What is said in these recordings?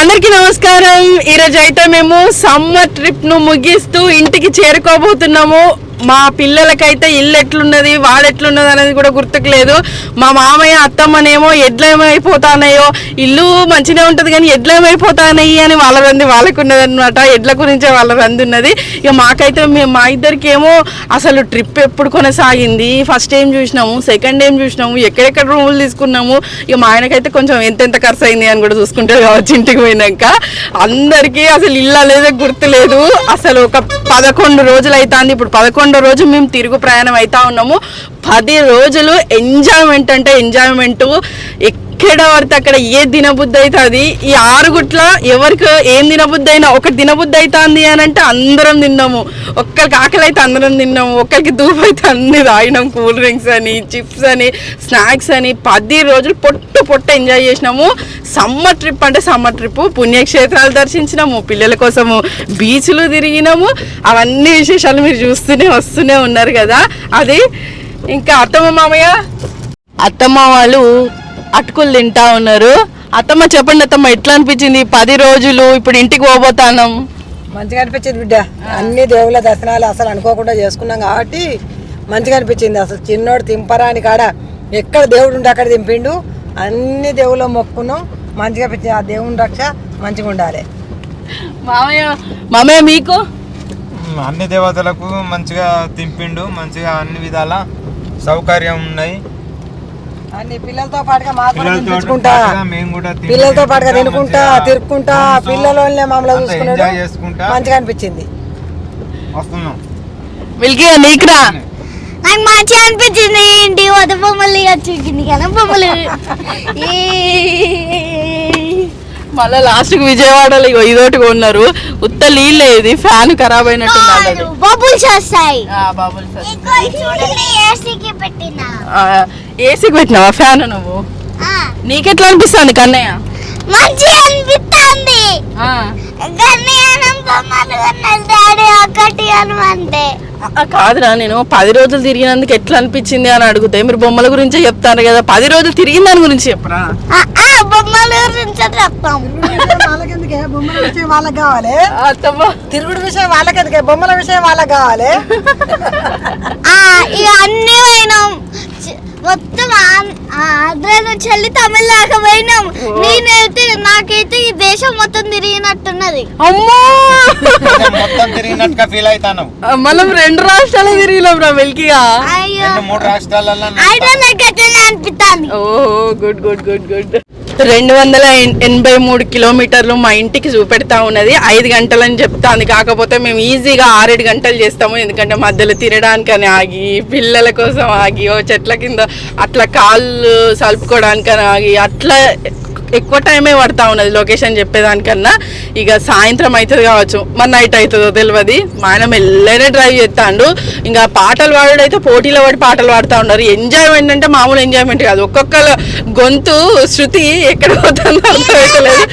అందరికీ నమస్కారం. ఈరోజు అయితే మేము సమ్మర్ ట్రిప్ను ముగిస్తూ ఇంటికి చేరుకోబోతున్నాము. మా పిల్లలకైతే ఇల్లు ఎట్లున్నది వాడు ఎట్లున్నది అనేది కూడా గుర్తుకు లేదు మా మామయ్య అత్తమ్మనేమో ఎడ్లు ఇల్లు మంచిగా ఉంటుంది కానీ ఎడ్లేమైపోతానయ్యి అని వాళ్ళ రంది వాళ్ళకు ఉన్నది అనమాట ఎడ్ల గురించే వాళ్ళ రంది ఉన్నది. ఇక మాకైతే మేము మా ఇద్దరికి ఏమో అసలు ట్రిప్ ఎప్పుడు కొనసాగింది. ఫస్ట్ ఏం చూసినాము సెకండ్ ఏం చూసినాము ఎక్కడెక్కడ రూములు తీసుకున్నాము. ఇక మా ఆయనకైతే కొంచెం ఎంతెంత ఖర్చు అయింది అని కూడా చూసుకుంటారు కావచ్చు ఇంటికి పోయినాక. అందరికీ అసలు ఇల్లు అనేది గుర్తులేదు. అసలు ఒక పదకొండు రోజులు అవుతుంది ఇప్పుడు పదకొండు రోజు మేము తిరుగు ప్రయాణం అవుతా ఉన్నాము. పది రోజులు ఎంజాయ్మెంట్ అంటే ఎంజాయ్మెంట్ ఎక్కడ పడితే అక్కడ ఏ దినబుద్ధి అవుతుంది ఈ ఆరుగుట్ల ఎవరికి ఏం దినబుద్ధి అయినా ఒక దినబుద్ధి అవుతుంది అని అంటే అందరం తిన్నాము. ఒక్కరికి ఆకలి అయితే అందరం తిన్నాము. ఒక్కరికి దూపు అయితే అన్ని తాగినాం. కూల్ డ్రింక్స్ అని చిప్స్ అని స్నాక్స్ అని. పది రోజులు పొట్టు పొట్టు ఎంజాయ్ చేసినాము. సమ్మర్ ట్రిప్ అంటే సమ్మర్ ట్రిప్. పుణ్యక్షేత్రాలు దర్శించినాము. పిల్లల కోసము బీచ్లు తిరిగినాము. అవన్నీ విశేషాలు మీరు చూస్తూనే వస్తూనే ఉన్నారు కదా. అది ఇంకా అత్తమ్మ మామయ్య? అత్తమ్మ వాళ్ళు అటుకులు తింటా ఉన్నారు. అత్తమ్మ చెప్పండి అత్తమ్మ ఎట్లా అనిపించింది? పది రోజులు ఇప్పుడు ఇంటికి పోబోతానం. మంచిగా అనిపించింది బిడ్డ. అన్ని దేవుళ్ళ దర్శనాలు అసలు అనుకోకుండా చేసుకున్నాం కాబట్టి మంచిగా అనిపించింది. అసలు చిన్నోడు తింపరాని కాడ ఎక్కడ దేవుడు ఉంటే అక్కడ దింపిండు అన్ని దేవుళ్ళ మొక్కున్నాం మంచిగా అనిపించింది. ఆ దేవుని రక్ష మంచిగా ఉండాలి. మామయ్య మామయ్య మీకు? అన్ని దేవతలకు మంచిగా తింపిండు. మంచిగా అన్ని విధాల సౌకర్యం ఉన్నాయి. అన్ని పిల్లలతో పాటుగా పిల్లలతో పాటుగా తినుకుంటా తిరుక్కుంటా పిల్లలోనే మమ్మల్ని చూసుకున్నాడు. మంచిగా అనిపించింది. మిల్కీ నీకురా? నాకు మంచిగా అనిపించింది. ఇంటి వద్ద బొమ్మలు వచ్చింది కదా బొమ్మలు. మళ్ళీ లాస్ట్కి విజయవాడలో ఇగో ఇదోటి కొన్నారు. ఉత్త నీళ్ళే ఇది ఫ్యాన్ ఖరాబ్ అయినట్టు బబుల్స్ వస్తాయి. ఏసీకి పెట్టిన ఏసీకి పెట్టినావా? ఫ్యాన్ నువ్వు? ఆ, నీకెట్లా అనిపిస్తుంది కన్నయ్య? మంచిగా అనిపిస్తుంది. కాదురా నేను పది రోజులు తిరిగినందుకు ఎట్లా అనిపించింది అని అడిగితే మీరు బొమ్మల గురించే చెప్తాను కదా. పది రోజులు తిరిగిన దాని గురించి చెప్పరా? ఆ, ఆ, బొమ్మల గురించి చెప్తాం. వాళ్ళకి ఎందుకే బొమ్మల విషయం వాళ్ళకి కావాలి. తిరుగుడు విషయం వాళ్ళకి ఎందుకే బొమ్మల విషయం వాళ్ళకి కావాలి. ఆ, ఇక అన్ని పోయినాం. మొత్తం ఆంధ్ర నుంచి వెళ్ళి తమిళ దాకా పోయినాం నేనైతే నాకైతే ఈ దేశం మొత్తం తిరిగినట్టున్నది. అమ్మో! మొత్తం తిరిగినట్టుగా ఫీల్ అవుతాను మనం రెండు రాష్ట్రాలు తిరిగినాం రా వెల్కిగా మూడు రాష్ట్రాలలో అయితే నాకు అట్లనే అనిపిస్తుంది ఓహో గుడ్ గుడ్ గుడ్ గుడ్. రెండు వందల ఎనభై మూడు కిలోమీటర్లు మా ఇంటికి చూపెడతా ఉన్నది. ఐదు గంటలని చెప్తాంది. కాకపోతే మేము ఈజీగా ఆరేడు గంటలు చేస్తాము. ఎందుకంటే మధ్యలో తినడానికని ఆగి పిల్లల కోసం ఆగి ఓ చెట్ల కింద అట్లా కాళ్ళు సలుపుకోవడానికని ఆగి అట్లా ఎక్కువ టైమే పడతా ఉన్నది లొకేషన్ చెప్పేదానికన్నా. ఇక సాయంత్రం అవుతుంది కావచ్చు. మరి నైట్ అవుతుందో తెలియదు మా ఆయన మెల్లనే డ్రైవ్ చేస్తాడు ఇంకా పాటలు పాడుడైతే అయితే పోటీలో పడి పాటలు పాడుతూ ఉన్నారు. ఎంజాయ్మెంట్ అంటే మామూలు ఎంజాయ్మెంట్ కాదు. ఒక్కొక్కరు గొంతు శృతి ఎక్కడ పోతుందో అర్థమవుతలేదు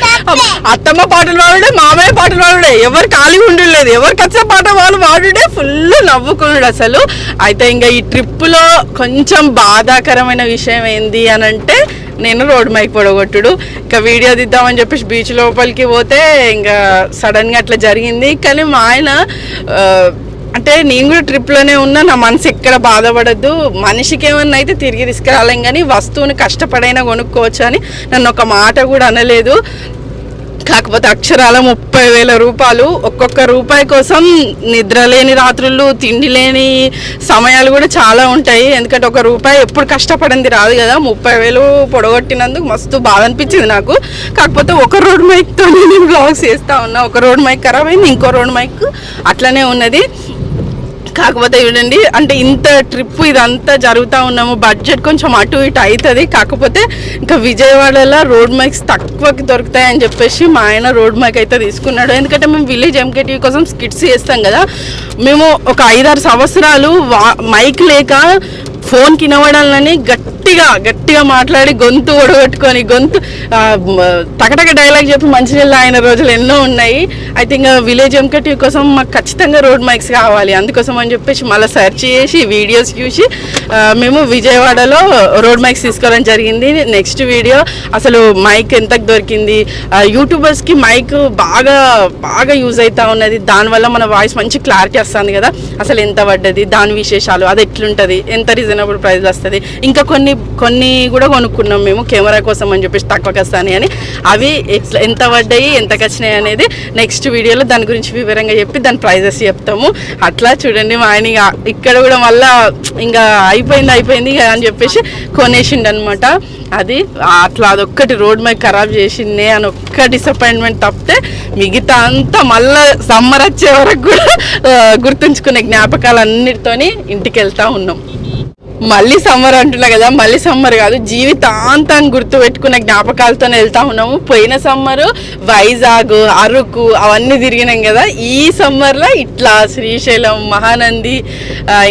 అత్తమ్మ పాటలు పాడుడే మామయ్య పాటలు పాడుడే. ఎవరు ఖాళీ ఉండలేదు ఎవరు కచ్చ పాట వాళ్ళు పాడుడే ఫుల్ నవ్వుకున్నాడు అసలు. అయితే ఇంకా ఈ ట్రిప్పులో కొంచెం బాధాకరమైన విషయం ఏంది అని అంటే నేను రోడ్ మైక్ పొడగొట్టుడు. ఇంకా వీడియో తీద్దామని చెప్పేసి బీచ్ లోపలికి పోతే ఇంకా సడన్గా అట్లా జరిగింది. కానీ మా ఆయన అంటే నేను కూడా ట్రిప్లోనే ఉన్నా నా మనసు ఎక్కడ బాధపడద్దు. మనిషికి ఏమన్నా అయితే తిరిగి తీసుకురాలేం కానీ వస్తువుని కష్టపడైనా కొనుక్కోవచ్చు అని నన్ను ఒక మాట కూడా అనలేదు. కాకపోతే అక్షరాల ముప్పై వేల రూపాయలు ఒక్కొక్క రూపాయి కోసం నిద్ర లేని రాత్రులు తిండి లేని సమయాలు కూడా చాలా ఉంటాయి. ఎందుకంటే ఒక రూపాయి ఎప్పుడు కష్టపడింది రాదు కదా. ముప్పై వేలు పొడగొట్టినందుకు మస్తు బాధ అనిపించింది నాకు. కాకపోతే ఒక రోడ్ మైక్తో నేను బ్లాగ్స్ చేస్తూ ఉన్నా. ఒక రోడ్ మైక్ ఖరాబ్ అయింది ఇంకో రోడ్ మైక్ అట్లనే ఉన్నది. కాకపోతే చూడండి అంటే ఇంత ట్రిప్ ఇదంతా జరుగుతూ ఉన్నాము. బడ్జెట్ కొంచెం అటు ఇటు అవుతుంది కాకపోతే ఇంకా విజయవాడలో రోడ్ మైక్స్ తక్కువకి దొరుకుతాయి అని చెప్పేసి మా ఆయన రోడ్ మైక్ అయితే తీసుకున్నాడు. ఎందుకంటే మేము విలేజ్ ఎంకేటీవీ కోసం స్కిట్స్ చేస్తాం కదా. మేము ఒక ఐదారు సంవత్సరాలు వా మైక్ లేక ఫోన్ కినవడాలని గట్టిగా గట్టిగా మాట్లాడి గొంతు ఒడగొట్టుకొని గొంతు తకటక డైలాగ్ చెప్పి మంచినీళ్ళు ఆయన రోజులు ఎన్నో ఉన్నాయి. ఐ థింక్ విలేజ్ ఎంకటి కోసం మాకు ఖచ్చితంగా రోడ్ మైక్స్ కావాలి. అందుకోసం అని చెప్పేసి మళ్ళీ సెర్చ్ చేసి వీడియోస్ చూసి మేము విజయవాడలో రోడ్ మైక్స్ తీసుకోవడం జరిగింది. నెక్స్ట్ వీడియో అసలు మైక్ ఎంతకు దొరికింది? యూట్యూబర్స్కి మైక్ బాగా బాగా యూజ్ అవుతా ఉన్నది. దానివల్ల మన వాయిస్ మంచి క్లారిటీ వస్తుంది కదా. అసలు ఎంత పడ్డది? దాని విశేషాలు అది ఎట్లుంటుంది? ఎంత రీజన్ రీజనబుల్ ప్రైస్ వస్తుంది. ఇంకా కొన్ని కొన్ని కూడా కొనుక్కున్నాం మేము కెమెరా కోసం అని చెప్పేసి తక్కువకి వస్తాయి అని. అవి ఎట్లా ఎంత పడ్డాయి ఎంత వచ్చినాయి అనేది నెక్స్ట్ వీడియోలో దాని గురించి వివరంగా చెప్పి దాని ప్రైజెస్ చెప్తాము. అట్లా చూడండి మా ఆయన ఇక్కడ కూడా మళ్ళా ఇంకా అయిపోయింది అయిపోయింది అని చెప్పేసి కొనేసిండు అనమాట అది అట్లా అదొక్కటి రోడ్ మీద ఖరాబ్ చేసిందే అని ఒక్క డిసప్పాయింట్మెంట్ తప్పితే మిగతా అంతా మళ్ళా సమ్మర్ వచ్చే వరకు కూడా గుర్తుంచుకునే జ్ఞాపకాలు అన్నిటితోని ఇంటికి వెళ్తా ఉన్నాం. మళ్ళీ సమ్మర్ అంటున్నా కదా మళ్ళీ సమ్మర్ కాదు జీవితాంతం గుర్తు పెట్టుకునే జ్ఞాపకాలతోనే వెళ్తా ఉన్నాము. పోయిన సమ్మర్ వైజాగ్ అరకు అవన్నీ తిరిగినాం కదా. ఈ సమ్మర్లో ఇట్లా శ్రీశైలం మహానంది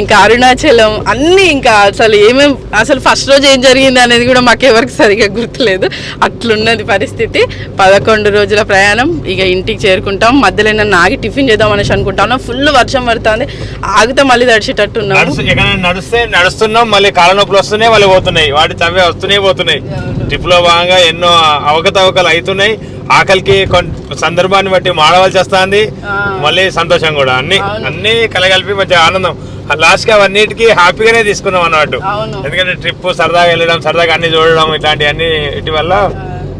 ఇంకా అరుణాచలం అన్నీ ఇంకా అసలు ఏమేం అసలు ఫస్ట్ రోజు ఏం జరిగింది అనేది కూడా మాకు ఎవరికి సరిగా గుర్తులేదు. అట్లున్నది పరిస్థితి. పదకొండు రోజుల ప్రయాణం ఇక ఇంటికి చేరుకుంటాం. మధ్యలో నన్ను ఆగి టిఫిన్ చేద్దాం అనేసి అనుకుంటాం ఫుల్ వర్షం పడుతుంది. ఆగితే మళ్ళీ తడిచేటట్టు ఉన్నాము. నడుస్తే నడుస్తున్నాం. మళ్ళీ కాళ్ళ నొప్పులు వస్తున్నాయి మళ్ళీ పోతున్నాయి. వాటి తవ్వే వస్తున్నాయి పోతున్నాయి. ట్రిప్లో భాగంగా ఎన్నో అవకతవకలు అవుతున్నాయి. ఆకలికి సందర్భాన్ని బట్టి మాడవలసి వస్తుంది. మళ్ళీ సంతోషం కూడా. అన్ని అన్ని కలగలిపి మంచి ఆనందం. లాస్ట్కి అవన్నిటికీ హ్యాపీగానే తీసుకున్నాం అన్నట్టు. ఎందుకంటే ట్రిప్ సరదాగా వెళ్ళడం సరదాగా అన్ని చూడడం ఇట్లాంటి అన్ని ఇటు వల్ల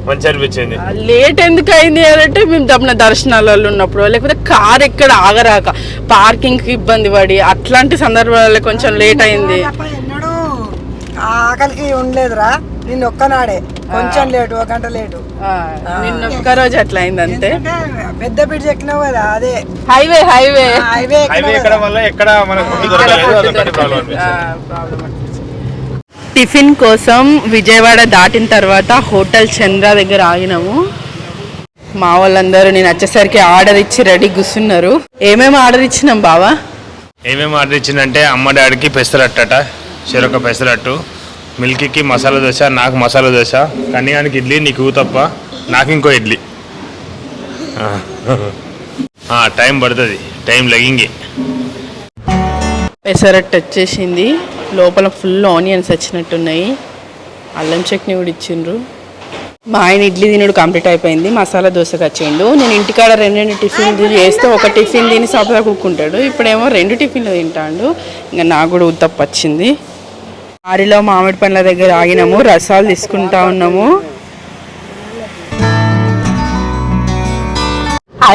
మంచి అనిపించింది. లేట్ ఎందుకు అయింది అంటే మేము తప్పన దర్శనాలలో ఉన్నప్పుడు లేకపోతే కార్ ఎక్కడ ఆగరాక పార్కింగ్కి ఇబ్బంది పడి అట్లాంటి సందర్భాలలో కొంచెం లేట్ అయింది. ఆ ఆకలికి ఉండలేదురా నిన్న ఒక్కనాడే. కొంచెం లేటు ఒక గంట లేటు. ఆ, నిన్న ఒక్క రోజు అట్లా అయింది అంతే ఎందుకంటే పెద్ద బ్రిడ్జ్ ఎక్కినావు కదా అదే. Highway highway. హైవే ఎక్కడం వల్ల ఎక్కడ మనకు టిఫిన్ కోసం విజయవాడ దాటిన తర్వాత హోటల్ చంద్ర దగ్గర ఆగినాము. మా వాళ్ళందరూ నేను వచ్చేసరికి ఆర్డర్ ఇచ్చి రెడీ కూర్చున్నారు. ఏమేమి ఆర్డర్ ఇచ్చినాం బావా? ఏమేమి ఆర్డర్ ఇచ్చిందంటే అమ్మ డాడీకి పెసరట్టట చెరొక పెసరట్టు. మిల్కీకి మసాలా దోశ నాకు మసాలా దోశ. కన్యానికి ఇడ్లీ నీకు తప్ప నాకు ఇంకో ఇడ్లీ. టైం పడుతుంది. టైం లగింగి పెసరట్టు వచ్చేసింది. లోపల ఫుల్ ఆనియన్స్ వచ్చినట్టున్నాయి. అల్లం చట్నీ కూడా ఇచ్చిండ్రు. మా ఆయన ఇడ్లీ తినుడు కంప్లీట్ అయిపోయింది. మసాలా దోశకు వచ్చిండు నేను ఇంటికాడ రెండు రెండు టిఫిన్ చేస్తే ఒక టిఫిన్ తిని సపదా కుక్కుంటాడు ఇప్పుడేమో రెండు టిఫిన్లు తింటాడు. ఇంకా నాకు కూడా ఉత్తప్ప వచ్చింది ఆరిలో మామిడి పండ్ల దగ్గర ఆగినాము రసాలు తీసుకుంటా ఉన్నాము.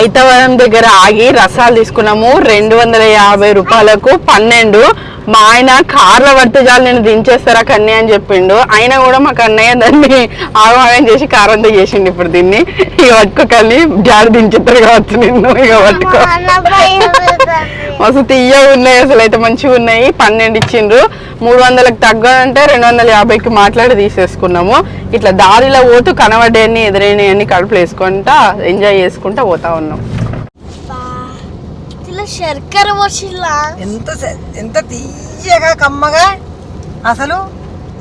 ఐతవరం దగ్గర ఆగి రసాలు తీసుకున్నాము. రెండు వందల యాభై రూపాయలకు పన్నెండు మా ఆయన కార్లో పడితే చాలు నేను దించేస్తారా కన్నయ్య అని చెప్పిండు. అయినా కూడా మా కన్నయ్య దాన్ని ఆగమాగం చేసి కార్ అంతా చేసిండు ఇప్పుడు దీన్ని. ఇక పట్టుకోకల్ని డాడీ దించేస్తారు కావచ్చు నిన్ను ఇక పట్టుకో. మస్తు తీయగా ఉన్నాయి అసలు అయితే మంచిగా ఉన్నాయి. పన్నెండు ఇచ్చిండ్రు. మూడు వందలకు తగ్గదంటే రెండు వందల యాభైకి మాట్లాడి తీసేసుకున్నాము. ఇట్లా దారిలో పోతూ కనబడేయన్ని ఎదురైనవన్నీ కడుపులు వేసుకుంటా ఎంజాయ్ చేసుకుంటా పోతా ఉన్నాం. శర్కర వచ్చిలా ఎంత ఎంత తీయగా కమ్మగా. అసలు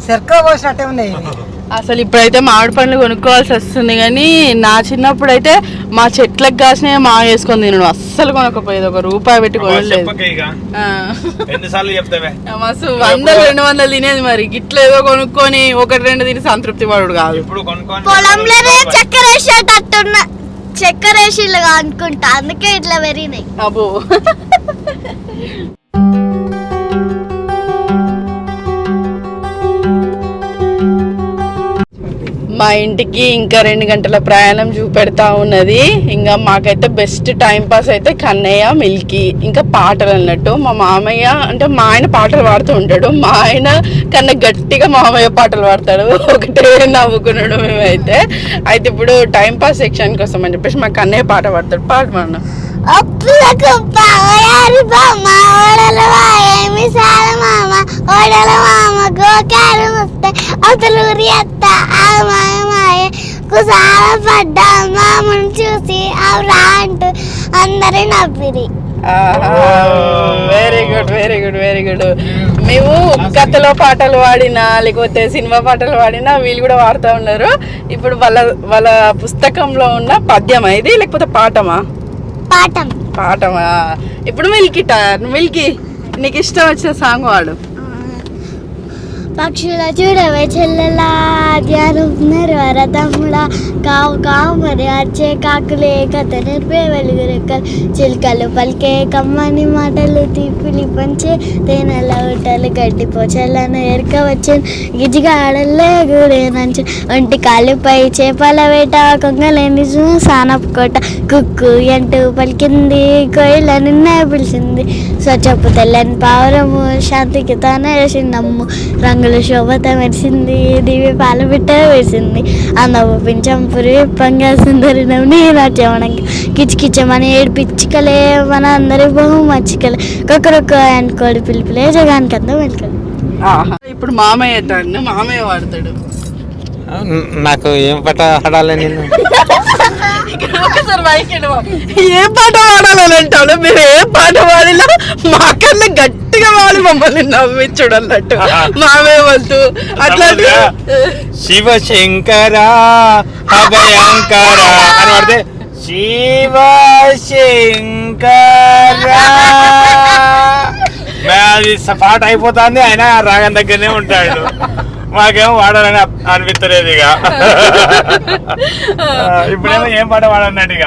శర్కర పోసినట్టే ఉన్నాయి. అసలు ఇప్పుడైతే మామిడి పండ్లు కొనుక్కోవాల్సి వస్తుంది కానీ నా చిన్నప్పుడు అయితే మా చెట్లకు కాసినవి మా వేసుకొని తినడు. అస్సలు కొనకపోయేది. ఒక రూపాయి పెట్టి కొనలేదు. మస్తు వందలు రెండు వందలు తినేది మరి. గిట్ల ఏదో కొనుక్కొని ఒకటి రెండు తిని సంతృప్తి పడుడు కాదు. ఇప్పుడు చక్కెర వేసిల్లుగా అనుకుంటా. అందుకే ఇట్లా పెరిగినాయి. అబ్బో. మా ఇంటికి ఇంకా రెండు గంటల ప్రయాణం చూపెడతా ఉన్నది. ఇంకా మాకైతే బెస్ట్ టైం పాస్ అయితే కన్నయ్య మిల్కీ ఇంకా పాటలు అన్నట్టు. మా మామయ్య అంటే మా ఆయన పాటలు పాడుతూ ఉంటాడు. మా ఆయన కన్నా గట్టిగా మామయ్య పాటలు పాడతాడు. ఒకటే నవ్వుకున్నాడు మేమైతే. అయితే ఇప్పుడు టైం పాస్ సెక్షన్ కోసం అని చెప్పేసి మా కన్నయ్య పాట పాడతాడు. పాడమన్నా అప్పులకు పాయారు బామ్మ ఓడల ఏమి సాల మామ ఓడల మామ గోకారు వస్తే అవతలూరి అత్త ఆ మాయ మాయ కుసాల పడ్డ మామను చూసి అవురా అంటూ అందరి నవ్విరి. Very good very good very good మేము కథలో పాటలు పాడినా లేకపోతే సినిమా పాటలు పాడినా వీళ్ళు కూడా వాడుతూ ఉన్నారు. ఇప్పుడు వాళ్ళ వాళ్ళ పుస్తకంలో ఉన్న పద్యమా ఇది లేకపోతే పాటమా పాఠం. పాఠమా? ఇప్పుడు మిల్కీ మిల్కి మిల్కీ? నీకు ఇష్టం వచ్చిన సాంగ్ వాడు. పక్షుల చూడవే చెల్లెలా ధ్యానం వరదమ్ముడా కావు కావు మరి అర్చే కాకులే కథ నేర్పే వెలుగు రెక్కలు చిలుకలు పలికే కమ్మని మాటలు తీపిలి పంచే తేనెల ఊటలు గడ్డి పోచలను ఎరక వచ్చిన గిజిగా ఆడలే ఒంటి కాలుపై చేపల వేట కొంగలేని సానపు కోట. కుక్కు అంటూ పలికింది కోయిల నిన్న పిలిచింది. స్వచ్ఛపు తెల్లని పావురము శాంతికి తానే నమ్ము రంగుల శోభత మెరిసింది దివి పాల బిట్ట వేసింది అందవు పించం పురి పంగా సుందరి నవ్ని నాట్యమనంగా కిచకిచమని ఏడు పిచ్చికలే మన అందరి బహు మచ్చికలే కొక్కరొక్క అనుకోడి పిలుపులే జగానికి అందం వెనుకలు. ఆహా. ఇప్పుడు మామయ్య టర్న్ మామయ్య వాడతాడు. నాకు ఏం పాట ఆడాలి నేను ఒకసారి. ఏ పాట పాడాలని అంటాడు మీరు ఏ పాట పాడినా మా కన్నా గట్టిగా పాడి మమ్మల్ని నవ్వించుడు అన్నట్టు మామయ్య వద్దు. అట్లాంటి శివశంకర అభయంకర అని పడితే శివ శంకర అది పాట అయిపోతుంది ఆయన రాగం దగ్గరనే ఉంటాడు. మాకేమో వాడాలని అనిపించలేదు ఇక. ఇప్పుడేమో ఏం పాట వాడన్నట్టు ఇక.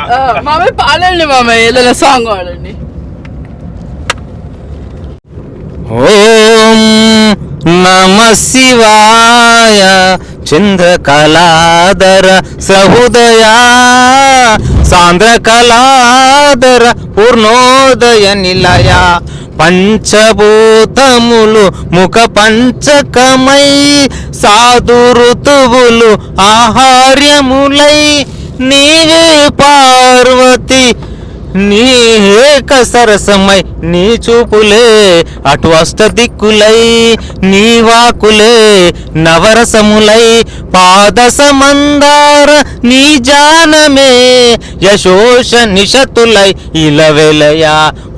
మామయ్య పాడండి మామయ్య ఏదైనా సాంగ్ పాడండి. ఓం నమ శివాయ చంద్రకళాధర సహృదయా సాంద్రకళాధర పూర్ణోదయ నిలయ పంచభూతములు ముఖ పంచకమై సాధు ఋతువులు ఆహార్యములై నీవే పార్వతి నీ ఏక సరసమై నీ చూపులే అటు అష్ట దిక్కులై నీ వాకులే నవరసములై పాద సమందార నీ జానమే యశోష నిషతులై ఇలవెలయా.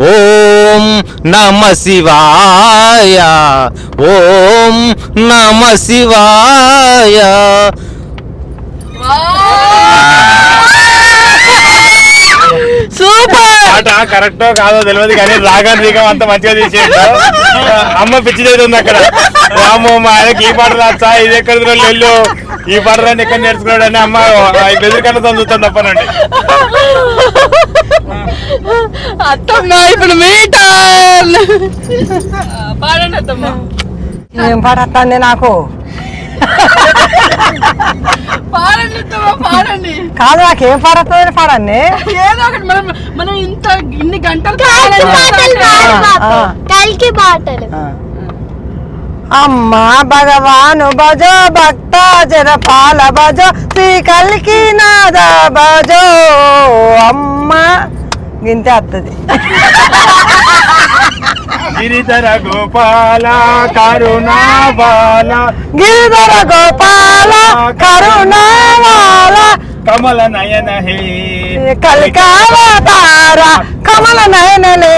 ఓం నమ శివాయ ఓం నమ శివాయ సూపర్ పాట కరెక్టో కాదో తెలియదు కానీ రాగా రీగం అంత మంచిగా తీసేయండు అమ్మ పిచ్చి ఉంది అక్కడ. రాము మా ఆయనకి ఈ పాట రాచ్చా ఇది ఎక్కడ వెళ్ళు ఈ పాట రాని ఎక్కడ నేర్చుకున్నాడు అని అమ్మ బెదిరికన్నా చదువుతాను తప్పనండి అత్తమ్మ ఇప్పుడు మీ టర్న్ పాడండి అత్తమ్మ. ఏం పాట వస్తుంది నాకు? పాడండి అత్తమ్మ పాడండి. కాదు నాకు ఏం పాట వస్తుంది పాడండి. ఏదో ఒకటి మనం మనం ఇంత ఇన్ని గంటలు కల్కి అమ్మా భగవాను భజో భక్త జన పాల భజో శ్రీ కల్కి నాద భజో. అమ్మ గింతే వస్తుంది గిరిధర గోపాల కరుణా బాల గిరిధర గోపాల కరుణావాల. కమల నయన హే. కలికావతార కమల నయనలే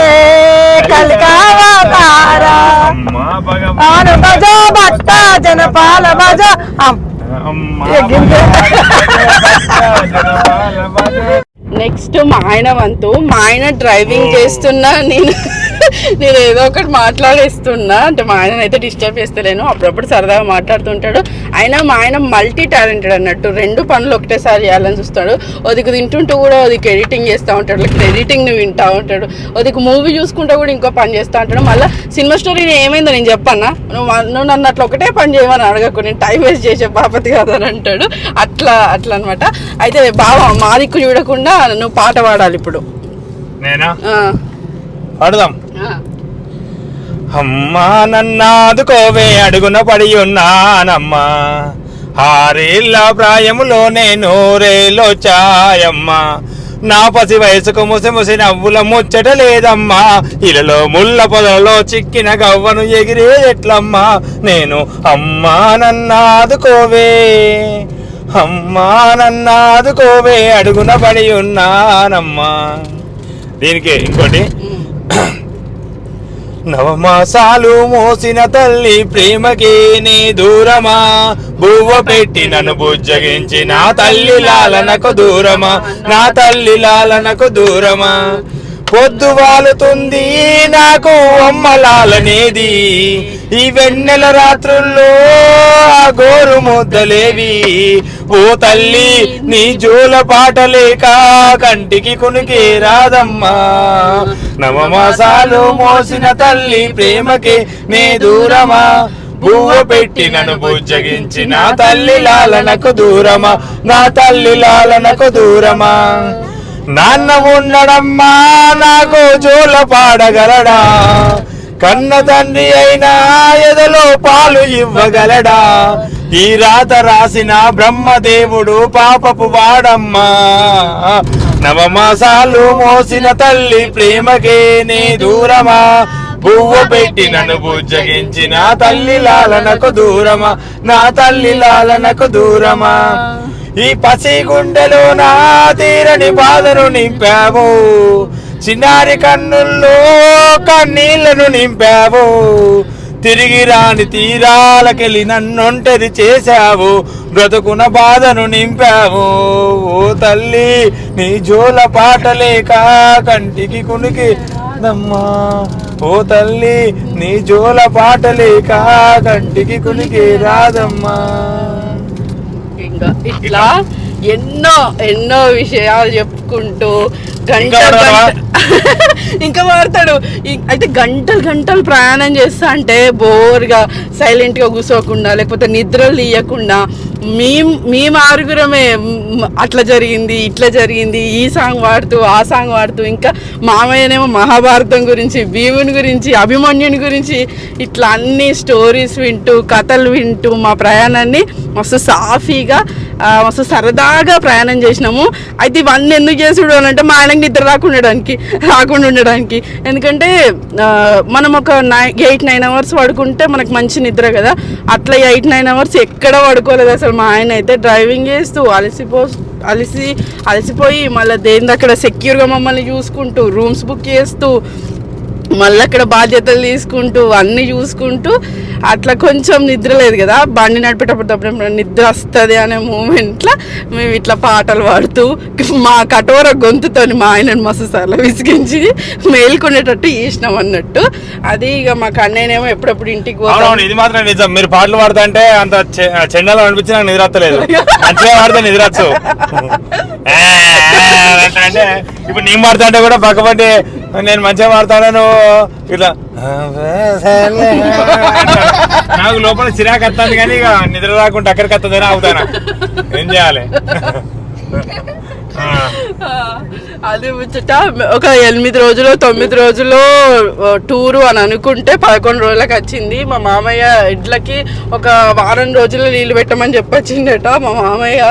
కలికావతార అమ్మ భగవాన్ ఆను భజో భక్త జన పాల భజో. నెక్స్ట్ మా ఆయన వంతు మా ఆయన డ్రైవింగ్ చేస్తున్నా నేను. నేను ఏదో ఒకటి మాట్లాడేస్తున్నా. అంటే మా ఆయన అయితే డిస్టర్బ్ చేస్తలేను. అప్పుడప్పుడు సరదాగా మాట్లాడుతుంటాడు. అయినా మా ఆయన మల్టీ టాలెంటెడ్ అన్నట్టు రెండు పనులు ఒకటేసారి చేయాలని చూస్తాడు. ఒదికి తింటుంటూ కూడా ఒదికి ఎడిటింగ్ చేస్తూ ఉంటాడు. లేకపోతే ఎడిటింగ్ వింటూ ఉంటాడు. ఒదికి మూవీ చూసుకుంటూ కూడా ఇంకో పని చేస్తూ ఉంటాడు. మళ్ళీ సినిమా స్టోరీ ఏమైందో నేను చెప్పన్నా. నువ్వు నువ్వు నన్ను అట్లా ఒకటే పని చేయమని అడగకు. నేను టైం వేస్ట్ చేసే బాపతి కదా అని అంటాడు. అట్లా అట్లా అనమాట అయితే బావ మా దిక్కు చూడకుండా నువ్వు పాట పాడాలి ఇప్పుడు. నేనా? పాడుదాం. అమ్మా నన్నాదుకోవే అడుగున పడి ఉన్నానమ్మా ఆరేళ్ళ ప్రాయములో నేను రేలో చాయమ్మా. నా పసి వయసుకు ముసి ముసి నవ్వుల ముచ్చట లేదమ్మా. ఇలలో ముళ్ళ పొదలలో చిక్కిన గవ్వను ఎగిరే ఎట్లమ్మా. నేను అమ్మా నన్నాదుకోవే. అమ్మా నన్నాదుకోవే అడుగున పడి ఉన్నానమ్మా దీనికి ఇంకోటి. నవమాసాలు మోసిన తల్లి ప్రేమకి నీ దూరమా? బువ్వ పెట్టి నన్ను బుజ్జగించి నా తల్లి లాలనకు దూరమా? నా తల్లి లాలనకు దూరమా? పొద్దు వాలుతుంది నాకు అమ్మలాలనేది. ఈ వెన్నెల రాత్రుల్లో ఆ గోరు ముద్దలేవి. ఓ తల్లి నీ జోల పాటలేక కంటికి కొనుకే రాదమ్మా. నవమాసాలు మోసిన తల్లి ప్రేమకే నీ దూరమా. పువ్వ పెట్టి నన్ను బుజ్జగించి నా తల్లి లాలనకు దూరమా. నా తల్లి లాలనకు దూరమా. నాన్న ఉండడమ్మా నాకు జోల పాడగలడా? కన్న తండ్రి అయినా ఎదలో పాలు ఇవ్వగలడా? ఈ రాత రాసిన బ్రహ్మదేవుడు పాపపు వాడమ్మా. నవమాసాలు మోసిన తల్లి ప్రేమకే నీ దూరమా? పువ్వు పెట్టి నన్ను బుజ్జగించిన తల్లి లాలనకు దూరమా? నా తల్లి లాలనకు దూరమా? ఈ పసి గుండెలో నా తీరని బాధను నింపావు. చిన్నారి కన్నుల్లో కన్నీళ్ళను నింపావు. తిరిగి రాని తీరాలకెళ్ళి నన్నొంటది చేశావు. బ్రతుకున బాధను నింపావు. ఓ తల్లి నీ జోల పాటలేక కంటికి కునికి దమ్మా ఓ తల్లి నీ జోల పాటలేక కంటికి కునికి రాదమ్మా. ఇంకా ఇట్లా ఎన్నో ఎన్నో విషయాలు చెప్పుకుంటూ గంట ఇంకా వాడతాడు. అయితే గంటలు గంటలు ప్రయాణం చేస్తా అంటే బోర్గా సైలెంట్గా కూర్చోకుండా లేకపోతే నిద్రలు తీయకుండా మేము మేము ఆరుగురమే అట్లా జరిగింది ఇట్లా జరిగింది ఈ సాంగ్ వాడుతూ ఆ సాంగ్ వాడుతూ ఇంకా మామయ్యనేమో మహాభారతం గురించి భీముని గురించి అభిమన్యుని గురించి ఇట్లా అన్ని స్టోరీస్ వింటూ కథలు వింటూ మా ప్రయాణాన్ని మస్తు సాఫీగా మస్తు సరదాగా ప్రయాణం చేసినాము. అయితే ఇవన్నీ ఎందుకు చేసుడు అని అంటే మా ఆయనకి నిద్ర రాకుండా ఉండడానికి రాకుండా ఉండడానికి. ఎందుకంటే మనం ఒక నై ఎయిట్ నైన్ అవర్స్ పడుకుంటే మనకు మంచి నిద్ర కదా. అట్లా ఎయిట్ నైన్ అవర్స్ ఎక్కడ పడుకోలేదు అసలు మా ఆయన అయితే. డ్రైవింగ్ చేస్తూ అలసిపో అలసి అలసిపోయి మళ్ళీ దేని అక్కడ సెక్యూర్గా మమ్మల్ని చూసుకుంటూ రూమ్స్ బుక్ చేస్తూ మళ్ళీ అక్కడ బాధ్యతలు తీసుకుంటూ అన్నీ చూసుకుంటూ అట్లా కొంచెం నిద్ర లేదు కదా. బండి నడిపేటప్పుడు నిద్ర వస్తుంది అనే మూమెంట్లో మేము ఇట్లా పాటలు పాడుతూ మా కఠోర గొంతుతోని మా ఆయనను మస్తు సార్లు విసిగించి మేల్కొనేటట్టు చేసినాం అన్నట్టు. అది ఇక మా కన్నయ్యనేమో ఎప్పుడప్పుడు ఇంటికి పోతాం. ఇది మాత్రం నిజం. మీరు పాటలు పాడుతుంటే అంత చె- చెండాలో అనిపించి నాకు నిద్రత్తలేదు. మంచిగా పాడితే నిద్రచ్చు. అంటే ఇప్పుడు నేను పాడుతుంటే కూడా పక్కపట్టి నేను మంచిగా పాడుతాను ఇట్లా. నాకు లోపల చిరాకు వస్తుంది కానీ ఇక నిద్ర రాకుండా అక్కడికి వస్తుందని ఆగుతాను? ఏం చేయాలి? అది ముచ్చట ఒక ఎనిమిది రోజులు తొమ్మిది రోజులు టూరు అని అనుకుంటే పదకొండు రోజులకు వచ్చింది. మా మామయ్య ఎడ్లకి ఒక వారం రోజులు నీళ్ళు పెట్టమని చెప్పొచ్చిండట. మా మామయ్య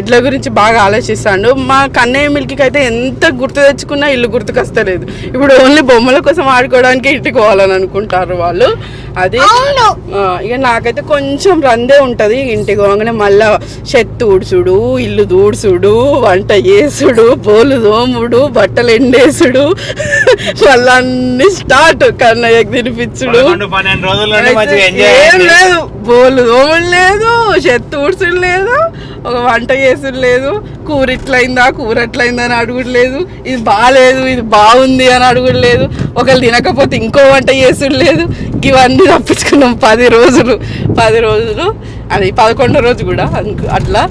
ఎడ్ల గురించి బాగా ఆలోచిస్తాడు. మా కన్నయ్య మిల్కి అయితే ఎంత గుర్తు తెచ్చుకున్నా ఇల్లు గుర్తుకొస్తలేదు. ఇప్పుడు ఓన్లీ బొమ్మల కోసం ఆడుకోవడానికి ఇంటికి పోవాలని అనుకుంటారు వాళ్ళు. అది ఇక నాకైతే కొంచెం రందే ఉంటది. ఇంటికి పోగానే మళ్ళా చెత్త ఊడ్చుడు ఇల్లు దూడ్చుడు వంట చేసుడు బోలు దోముడు బట్టలు ఎండేసుడు మళ్ళీ అన్ని స్టార్ట్ కన్నయ్యకి తినిపించుడు. ఏం లేదు బోలు దోముడు లేదు చెత్త ఊడ్చుడు లేదు ఒక వంట చేసుడు లేదు కూర ఇట్లయిందా కూర ఎట్లయిందా అని అడుగుడు లేదు ఇది బాగాలేదు ఇది బాగుంది అని అడుగుడు లేదు ఒకళ్ళు తినకపోతే ఇంకో వంట చేసుడు లేదు ఇవన్నీ తప్పించుకున్నాం పది రోజులు పది రోజులు అది పదకొండో రోజు కూడా అట్లా.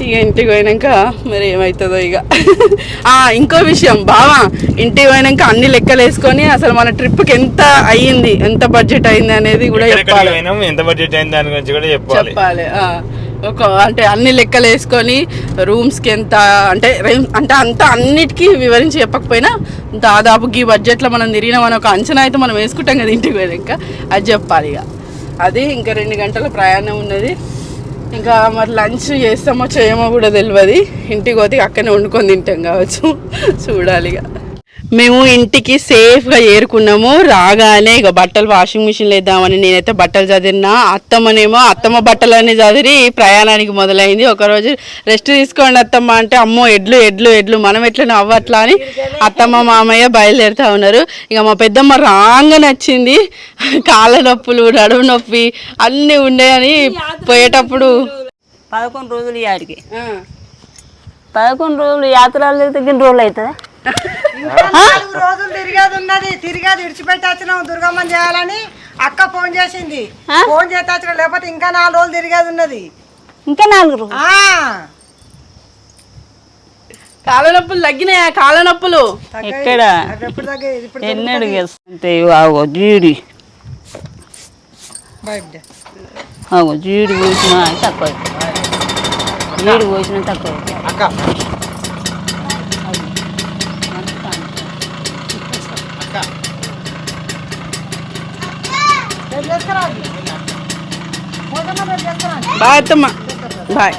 ఇక ఇంటికి పోయినాక మరి ఏమవుతుందో ఇక. ఆ, ఇంకో విషయం బావా ఇంటికి పోయినాక అన్ని లెక్కలు వేసుకొని అసలు మన ట్రిప్కి ఎంత అయ్యింది ఎంత బడ్జెట్ అయింది అనేది కూడా చెప్పాలి. ఎంత బడ్జెట్ అయింది దాని గురించి కూడా చెప్పాలి. చెప్పాలి. ఒక అంటే అన్ని లెక్కలు వేసుకొని రూమ్స్కి ఎంత అంటే అంటే అంత అన్నిటికీ వివరించి చెప్పకపోయినా దాదాపు ఈ బడ్జెట్లో మనం తిరిగినామని ఒక అంచనా అయితే మనం వేసుకుంటాం కదా ఇంటికి పోయాక అది చెప్పాలి ఇక. అది ఇంకా రెండు గంటల ప్రయాణం ఉన్నది. ఇంకా మరి లంచ్ చేస్తామో చేయమో కూడా తెలియదు ఇంటికి పోతే అక్కడనే వండుకొని తింటాం కావచ్చు. చూడాలి ఇక మేము ఇంటికి సేఫ్గా ఏరుకున్నాము రాగానే ఇక బట్టలు వాషింగ్ మిషన్ వేద్దామని నేనైతే బట్టలు చదివినా అత్తమ్మనేమో అత్తమ్మ బట్టలన్నీ చదివి ప్రయాణానికి మొదలైంది. ఒకరోజు రెస్ట్ తీసుకోండి అత్తమ్మ అంటే అమ్మో ఎడ్లు ఎడ్లు ఎడ్లు మనం ఎట్లా అవ్వట్లా అని అత్తమ్మ మామయ్య బయలుదేరుతా ఉన్నారు. ఇక మా పెద్దమ్మ రాంగా నచ్చింది. కాళ్ళ నొప్పులు నడుము నొప్పి అన్నీ ఉండేయని పోయేటప్పుడు పదకొండు రోజులు ఈ ఆడికి పదకొండు రోజులు యాత్రలు తగ్గిన రోజులు అవుతుందా? నాలుగు రోజులు తిరిగేది ఉన్నది. తిరిగేది విడిచిపెట్టి వచ్చినాం. దుర్గమ్మని చేయాలని అక్క ఫోన్ చేసింది. ఫోన్ చేస్తే వచ్చిన లేకపోతే ఇంకా నాలుగు రోజులు తిరిగేది ఉన్నది. ఇంకా నాలుగు రోజులు? ఆ. కాళ్ళ నొప్పులు తగ్గినాయా? కాళ్ళ నొప్పులు ఎక్కడ? ఎన్నడు అంటే ఆగో జీడి. ఆగో జీడి పోసిన తక్కువ. జీడి పోసిన తక్కువ. బాయ్ అత్తమ్మ. బాయ్.